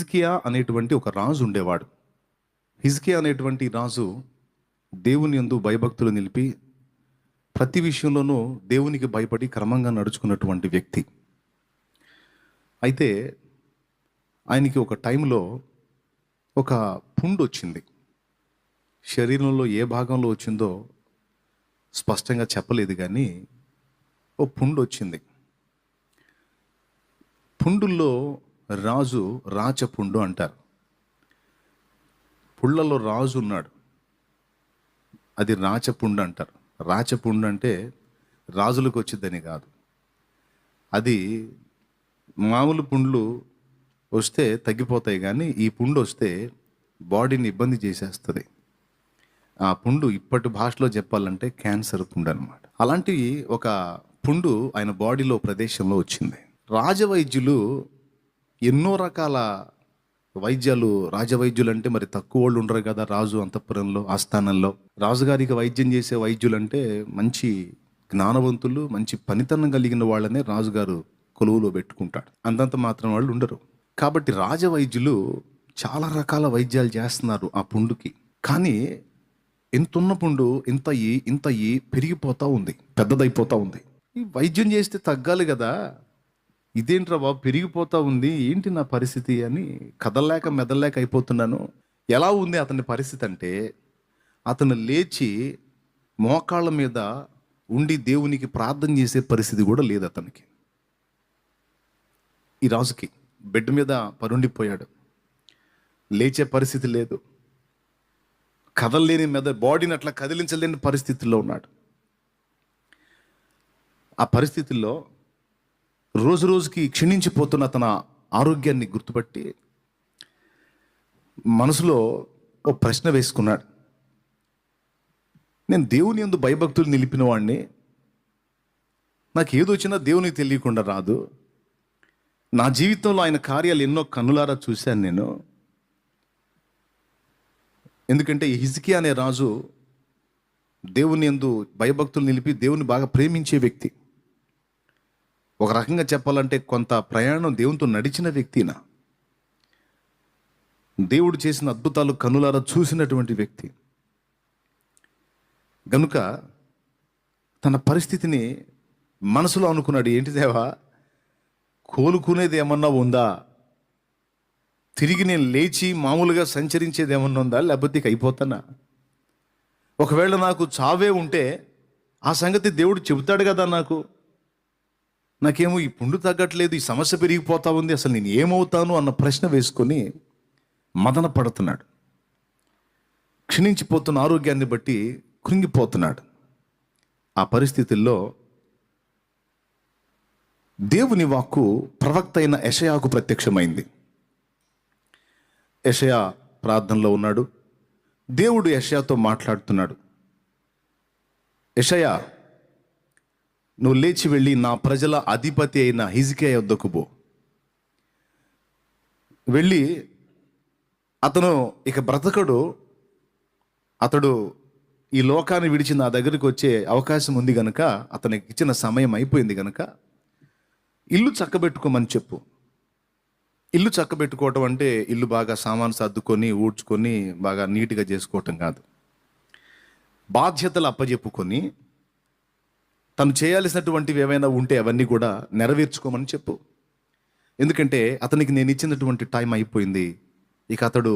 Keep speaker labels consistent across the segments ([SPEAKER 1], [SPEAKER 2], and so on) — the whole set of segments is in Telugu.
[SPEAKER 1] హిజ్కియా అనేటువంటి ఒక రాజు ఉండేవాడు. హిజ్కియా అనేటువంటి రాజు దేవుని యందు భయభక్తులు నిలిపి ప్రతి విషయంలోనూ దేవునికి భయపడి క్రమంగా నడుచుకున్నటువంటి వ్యక్తి. అయితే ఆయనకి ఒక టైంలో ఒక పుండు వచ్చింది. శరీరంలో ఏ భాగంలో వచ్చిందో స్పష్టంగా చెప్పలేదు కానీ ఓ పుండు వచ్చింది. పుండుల్లో రాజు రాచపుండు అంటారు. పుళ్ళలో రాజు ఉన్నాడు. అది రాచపుండు అంటారు. రాచపుండు అంటే రాజులకు వచ్చిద్దని కాదు. అది మామూలు పుండ్లు వస్తే తగ్గిపోతాయి కానీ ఈ పుండు వస్తే బాడీని ఇబ్బంది చేసేస్తుంది. ఆ పుండు ఇప్పటి భాషలో చెప్పాలంటే క్యాన్సర్ పుండు అనమాట అలాంటి ఒక పుండు ఆయన బాడీలో ప్రదేశంలో వచ్చింది. రాజవైద్యులు ఎన్నో రకాల వైద్యాలు రాజవైద్యులు అంటే మరి తక్కువ వాళ్ళు ఉండరు కదా రాజు అంతఃపురంలో ఆస్థానంలో. రాజుగారికి వైద్యం చేసే వైద్యులు అంటే మంచి జ్ఞానవంతులు మంచి పనితనం కలిగిన వాళ్ళనే రాజుగారు కొలువులో పెట్టుకుంటాడు అంతంత మాత్రం వాళ్ళు ఉండరు. కాబట్టి రాజవైద్యులు చాలా రకాల వైద్యాలు చేస్తున్నారు ఆ పుండుకి. కానీ ఇంతున్న పుండు ఇంత అయ్యి ఇంత అయ్యి ఉంది పెద్దదైపోతూ ఉంది. ఈ వైద్యం చేస్తే తగ్గాలి కదా. ఇదేంట్రా బాబు పెరిగిపోతా ఉంది ఏంటి నా పరిస్థితి అని కదలలేక మెదలలేక అయిపోతున్నాను. ఎలా ఉంది అతని పరిస్థితి అంటే అతను లేచి మోకాళ్ళ మీద ఉండి దేవునికి ప్రార్థన చేసే పరిస్థితి కూడా లేదు అతనికి. ఈ రాజుకి బెడ్ మీద పరుండిపోయాడు. లేచే పరిస్థితి లేదు. కదలలేని మెద బాడీని అట్లా కదిలించలేని పరిస్థితుల్లో ఉన్నాడు. ఆ పరిస్థితుల్లో రోజు రోజుకి క్షీణించిపోతున్న తన ఆరోగ్యాన్ని గుర్తుపట్టి మనసులో ఓ ప్రశ్న వేసుకున్నాడు. నేను దేవుని ఎందు భయభక్తులు నిలిపిన వాడిని నాకు ఏదొచ్చినా దేవునికి తెలియకుండా రాదు. నా జీవితంలో ఆయన కార్యాలు ఎన్నో కన్నులారా చూశాను నేను. ఎందుకంటే హిజ్కి అనే రాజు దేవుని ఎందు భయభక్తులు నిలిపి దేవుని బాగా ప్రేమించే వ్యక్తి. ఒక రకంగా చెప్పాలంటే కొంత ప్రయాణం దేవునితో నడిచిన వ్యక్తినా దేవుడు చేసిన అద్భుతాలు కనులారా చూసినటువంటి వ్యక్తి. గనుక తన పరిస్థితిని మనసులో అనుకున్నాడు ఏంటి దేవా కోలుకునేది ఏమన్నా ఉందా? తిరిగి నేను లేచి మామూలుగా సంచరించేది ఏమన్నా ఉందా? లేకపోతే అయిపోతానా? ఒకవేళ నాకు చావే ఉంటే ఆ సంగతి దేవుడు చెబుతాడు కదా నాకు. నాకేమో ఈ పుండు తగ్గట్లేదు ఈ సమస్య పెరిగిపోతా ఉంది అసలు నేను ఏమవుతాను అన్న ప్రశ్న వేసుకొని మదన పడుతున్నాడు క్షీణించిపోతున్న ఆరోగ్యాన్ని బట్టి కృంగిపోతున్నాడు. ఆ పరిస్థితుల్లో దేవుని వాక్కు ప్రవక్త అయిన యషయాకు ప్రత్యక్షమైంది. యషయా ప్రార్థనలో ఉన్నాడు. దేవుడు యషయాతో మాట్లాడుతున్నాడు. యషయా నువ్వు లేచి వెళ్ళి నా ప్రజల అధిపతి అయిన హిజికే వద్దకు పో. వెళ్ళి అతను ఇక బ్రతకడు. అతడు ఈ లోకాన్ని విడిచి నా దగ్గరికి వచ్చే అవకాశం ఉంది గనక అతనికి ఇచ్చిన సమయం అయిపోయింది గనక ఇల్లు చక్కబెట్టుకోమని చెప్పు. ఇల్లు చక్కబెట్టుకోవటం అంటే ఇల్లు బాగా సామాను సర్దుకొని ఊడ్చుకొని బాగా నీట్గా చేసుకోవటం కాదు. బాధ్యతలు అప్పజెప్పుకొని తను చేయాల్సినటువంటివి ఏవైనా ఉంటే అవన్నీ కూడా నెరవేర్చుకోమని చెప్పు. ఎందుకంటే అతనికి నేను ఇచ్చినటువంటి టైం అయిపోయింది. ఇక అతడు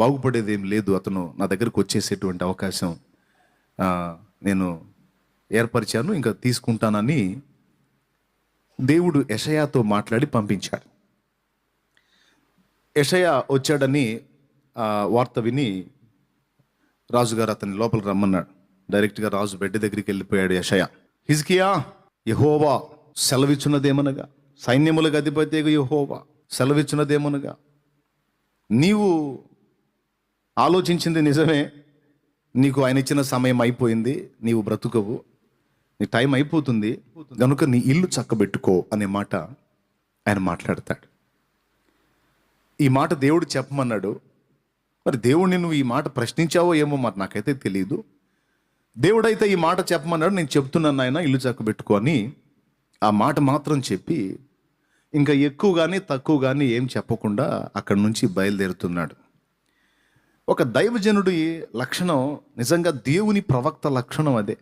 [SPEAKER 1] బాగుపడేది ఏం లేదు. అతను నా దగ్గరకు వచ్చేసేటువంటి అవకాశం నేను ఏర్పరిచాను ఇంకా తీసుకుంటానని దేవుడు యషయాతో మాట్లాడి పంపించాడు. యషయ వచ్చాడని వార్త విని రాజుగారు అతన్ని లోపల రమ్మన్నాడు. డైరెక్ట్గా రాజు బెడ్ దగ్గరికి వెళ్ళిపోయాడు యషయా. హిజ్కియా యహోవా సెలవిచ్చున్నదేమనగా? సైన్యములకు అధిపతి యహోవా సెలవిచ్చున్నదేమనగా? నీవు ఆలోచించింది నిజమే. నీకు ఆయన ఇచ్చిన సమయం అయిపోయింది. నీవు బ్రతుకవు. నీ టైం అయిపోతుంది. కనుక నీ ఇల్లు చక్కబెట్టుకో అనే మాట ఆయన మాట్లాడతాడు. ఈ మాట దేవుడు చెప్పమన్నాడు. మరి దేవుడిని నువ్వు ఈ మాట ప్రశ్నించావో ఏమో మరి నాకైతే తెలియదు దేవుడైతే ఈ మాట చెప్పమన్నాడు నేను చెప్తున్నాను ఆయన ఇల్లు చక్క పెట్టుకొని ఆ మాట మాత్రం చెప్పి ఇంకా ఎక్కువ కానీ తక్కువ కానీ ఏం చెప్పకుండా అక్కడి నుంచి బయలుదేరుతున్నాడు. ఒక దైవజనుడి లక్షణం నిజంగా దేవుని ప్రవక్త లక్షణం అదే.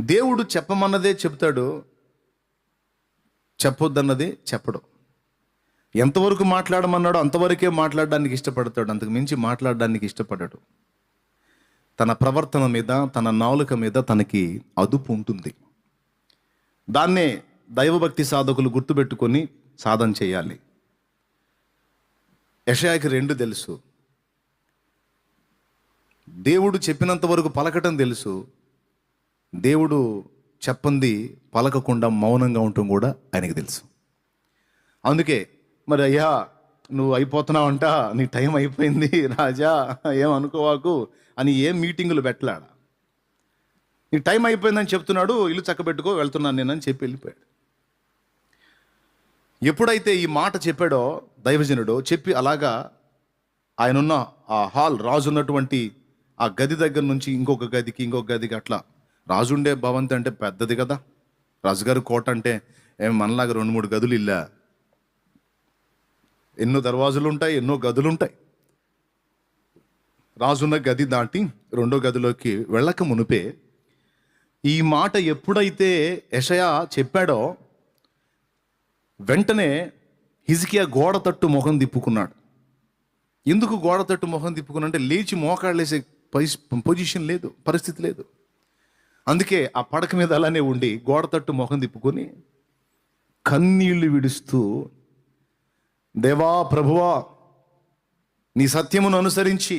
[SPEAKER 1] దేవుడు చెప్పమన్నదే చెప్తాడు చెప్పొద్దన్నది చెప్పడు. ఎంతవరకు మాట్లాడమన్నాడో అంతవరకే మాట్లాడడానికి ఇష్టపడతాడు అంతకు మించి మాట్లాడడానికి ఇష్టపడడు. తన ప్రవర్తన మీద తన నాలుక మీద తనకి అదుపు ఉంటుంది. దాన్నే దైవభక్తి సాధకులు గుర్తుపెట్టుకొని సాధన చేయాలి. యషయాకి రెండు తెలుసు. దేవుడు చెప్పినంత వరకు పలకటం తెలుసు. దేవుడు చెప్పంది పలకకుండా మౌనంగా ఉండటం కూడా ఆయనకి తెలుసు. అందుకే మరి అయ్యా నువ్వు అయిపోతున్నావంట నీ టైం అయిపోయింది రాజా ఏమనుకోవాకు అనుకోవాకు అని ఏం మీటింగులు పెట్టలాడ. నీ టైం అయిపోయిందని చెప్తున్నాడు ఇల్లు చక్కబెట్టుకో వెళ్తున్నాను నేనని చెప్పి వెళ్ళిపోయాడు. ఎప్పుడైతే ఈ మాట చెప్పాడో దైవజనుడు చెప్పి అలాగా ఆయనున్న ఆ హాల్ రాజు ఉన్నటువంటి ఆ గది దగ్గర నుంచి ఇంకొక గదికి ఇంకొక గదికి అట్లా రాజుండే భవంతి అంటే పెద్దది కదా. రాజుగారి కోట అంటే ఏం మనలాగా రెండు మూడు గదులు ఇల్లా. ఎన్నో దర్వాజులు ఉంటాయి ఎన్నో గదులు ఉంటాయి రాజున్న గది దాటి రెండో గదిలోకి వెళ్ళక మునిపే ఈ మాట ఎప్పుడైతే యషయా చెప్పాడో వెంటనే హిజికియా గోడ తట్టు మొహం తిప్పుకున్నాడు. ఎందుకు గోడ తట్టు మొహం తిప్పుకున్నా అంటే లేచి మోకాళ్ళేసే పొజిషన్ లేదు పరిస్థితి లేదు. అందుకే ఆ పడక మీద అలానే ఉండి గోడ తట్టు మొహం తిప్పుకొని కన్నీళ్ళు విడుస్తూ దేవా ప్రభువా నీ సత్యమును అనుసరించి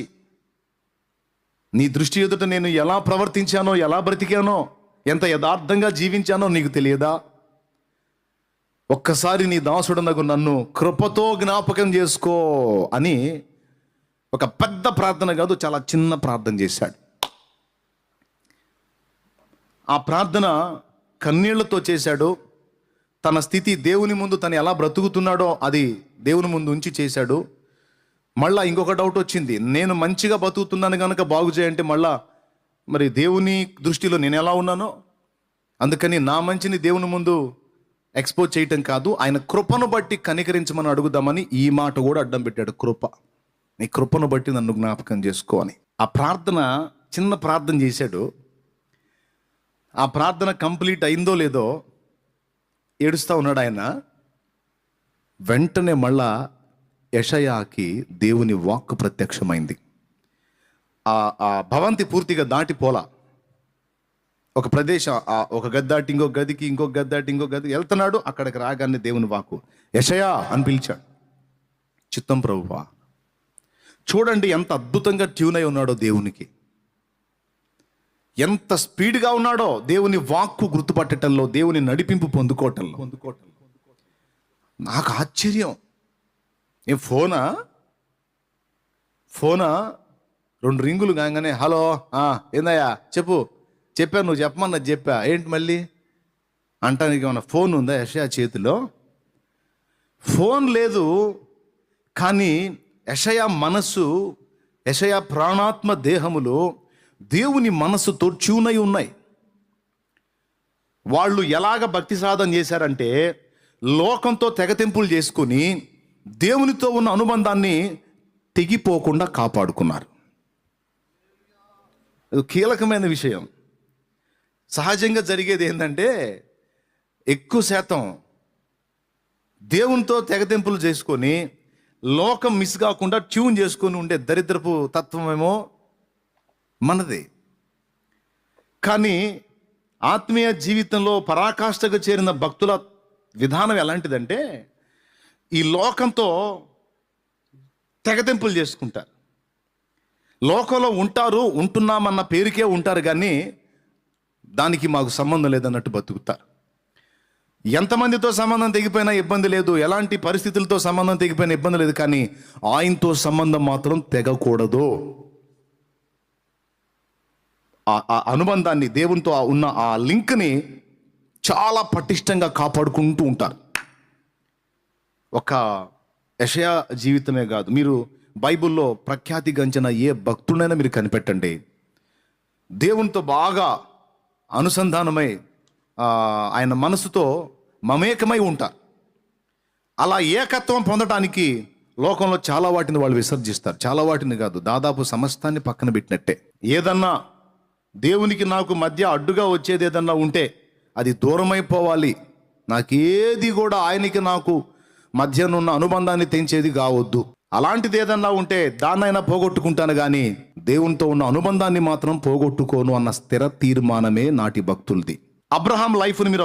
[SPEAKER 1] నీ దృష్టి ఎదుట నేను ఎలా ప్రవర్తించానో ఎలా బ్రతికానో ఎంత యథార్థంగా జీవించానో నీకు తెలియదా? ఒక్కసారి నీ దాసుడనగు నన్ను కృపతో జ్ఞాపకం చేసుకో అని ఒక పెద్ద ప్రార్థన కాదు చాలా చిన్న ప్రార్థన చేశాడు. ఆ ప్రార్థన కన్నీళ్ళతో చేశాడు. తన స్థితి దేవుని ముందు తను ఎలా బ్రతుకుతున్నాడో అది దేవుని ముందు ఉంచి చేశాడు. మళ్ళా ఇంకొక డౌట్ వచ్చింది. నేను మంచిగా బతుకుతున్నాను కనుక బాగు చేయంటే మళ్ళా మరి దేవుని దృష్టిలో నేను ఎలా ఉన్నానో? అందుకని నా మంచిని దేవుని ముందు ఎక్స్పోజ్ చేయటం కాదు ఆయన కృపను బట్టి కనికరించమని అడుగుదామని ఈ మాట కూడా అడ్డం పెట్టాడు కృప. నీ కృపను బట్టి నన్ను జ్ఞాపకం చేసుకో అని. ఆ ప్రార్థన చిన్న ప్రార్థన చేశాడు. ఆ ప్రార్థన కంప్లీట్ అయిందో లేదో ఏడుస్తూ ఉన్నాడు ఆయన. వెంటనే మళ్ళా యషయాకి దేవుని వాక్కు ప్రత్యక్షమైంది. ఆ ఆ భవంతి పూర్తిగా దాటిపోలా ఒక ప్రదేశం ఆ ఒక గద్దాటి ఇంకో గదికి ఇంకో గద్దాటి ఇంకో గది వెళ్తున్నాడు అక్కడికి రాగానే దేవుని వాక్కు యషయా అని పిలిచాడు. చిత్తం ప్రభువా చూడండి ఎంత అద్భుతంగా ట్యూన్ అయి ఉన్నాడో దేవునికి. ఎంత స్పీడ్గా ఉన్నాడో దేవుని వాక్కు గుర్తుపట్టడంలో దేవుని నడిపింపు పొందుకోవటంలో పొందుకోవటంలో. నాకు ఆశ్చర్యం. ఏం ఫోనా? ఫోనా? రెండు రింగులు కాగానే హలో ఏందయ్యా చెప్పు. చెప్పా నువ్వు చెప్పమన్నది చెప్పా. ఏంటి మళ్ళీ? అంటానికి ఏమన్నా ఫోన్ ఉందా యషయా చేతిలో? ఫోన్ లేదు కానీ యషయా మనస్సు యషయా ప్రాణాత్మ దేహములు దేవుని మనస్సుతో చూనై ఉన్నాయి. వాళ్ళు ఎలాగ భక్తి సాధన చేశారంటే లోకంతో తెగతింపులు చేసుకుని దేవునితో ఉన్న అనుబంధాన్ని తెగిపోకుండా కాపాడుకున్నారు. అది కీలకమైన విషయం. సహజంగా జరిగేది ఏంటంటే ఎక్కువ శాతం దేవునితో తెగతింపులు చేసుకొని లోకం మిస్ కాకుండా ట్యూన్ చేసుకొని ఉండే దరిద్రపు తత్వమేమో మనది. కానీ ఆత్మీయ జీవితంలో పరాకాష్ఠకు చేరిన భక్తుల విధానం ఎలాంటిదంటే ఈ లోకంతో తెగతింపులు చేసుకుంటారు. లోకంలో ఉంటారు ఉంటున్నామన్న పేరుకే ఉంటారు కానీ దానికి మాకు సంబంధం లేదన్నట్టు బతుకుతారు. ఎంతమందితో సంబంధం తెగిపోయినా ఇబ్బంది లేదు ఎలాంటి పరిస్థితులతో సంబంధం తెగిపోయినా ఇబ్బంది లేదు కానీ ఆయనతో సంబంధం మాత్రం తెగకూడదు. ఆ- అనుబంధాన్ని దేవునితో ఉన్న ఆ లింక్ని చాలా పటిష్టంగా కాపాడుకుంటూ ఉంటారు. ఒక యషయా జీవితమే కాదు. మీరు బైబిల్లో ప్రఖ్యాతి గంచిన ఏ భక్తుడైనా మీరు కనిపెట్టండి. దేవునితో బాగా అనుసంధానమై ఆయన మనసుతో మమేకమై ఉంటారు. అలా ఏకత్వం పొందటానికి లోకంలో చాలా వాటిని వాళ్ళు విసర్జిస్తారు. చాలా వాటిని కాదు దాదాపు సమస్తాన్ని పక్కన పెట్టినట్టే. ఏదన్నా దేవునికి నాకు మధ్య అడ్డుగా వచ్చేది ఏదన్నా ఉంటే అది దూరమైపోవాలి. నాకేది కూడా ఆయనకి నాకు మధ్యనున్న అనుబంధాన్ని తెంచేది కావద్దు అలాంటిది ఏదన్నా ఉంటే దాన్నైనా పోగొట్టుకుంటాను కానీ దేవునితో ఉన్న అనుబంధాన్ని మాత్రం పోగొట్టుకోను అన్న స్థిర తీర్మానమే నాటి భక్తులది. అబ్రహాం లైఫ్ను మీరు